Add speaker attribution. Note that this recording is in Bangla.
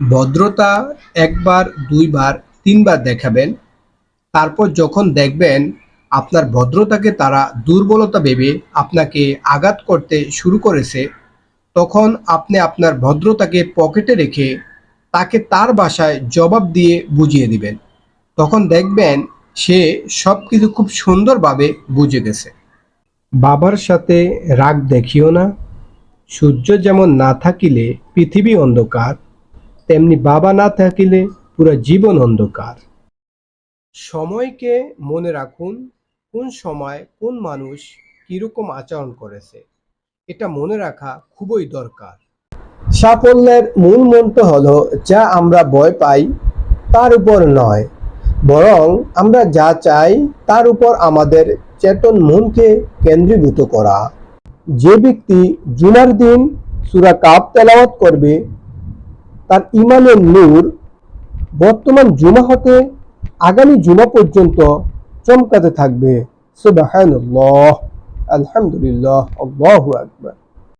Speaker 1: ভদ্রতা একবার, দুইবার, তিনবার দেখাবেন। তারপর যখন দেখবেন আপনার ভদ্রতাকে তারা দুর্বলতা ভেবে আপনাকে আঘাত করতে শুরু করেছে, তখন আপনি আপনার ভদ্রতাকে পকেটে রেখে তাকে তার বাসায় জবাব দিয়ে বুঝিয়ে দিবেন। তখন দেখবেন সে সব কিছু খুব সুন্দরভাবে বুঝে গেছে। বাবার সাথে রাগ দেখিও না। সূর্য যেমন না থাকিলে পৃথিবী অন্ধকার। তেমনি বাবা না থাকিলে পুরো জীবন অন্ধকার। সময়কে মনে রাখুন, কোন সময় কোন মানুষ কীরকম আচরণ করেছে, এটা মনে রাখা খুবই দরকার। সাফল্যের মূল মন্ত্র হলো, যা আমরা ভয় পাই তার উপর নয়, বরং আমরা যা চাই তার উপর আমাদের চেতন মনকে কেন্দ্রীভূত করা। যে ব্যক্তি জুমার দিন সুরা কাপ তেলাওয়াত করবে তার ইমানের নূর বর্তমান জুমা হতে আগামী জুমা পর্যন্ত চমকাতে থাকবে। সুবাহ আলহামদুলিল্লাহ আকবর।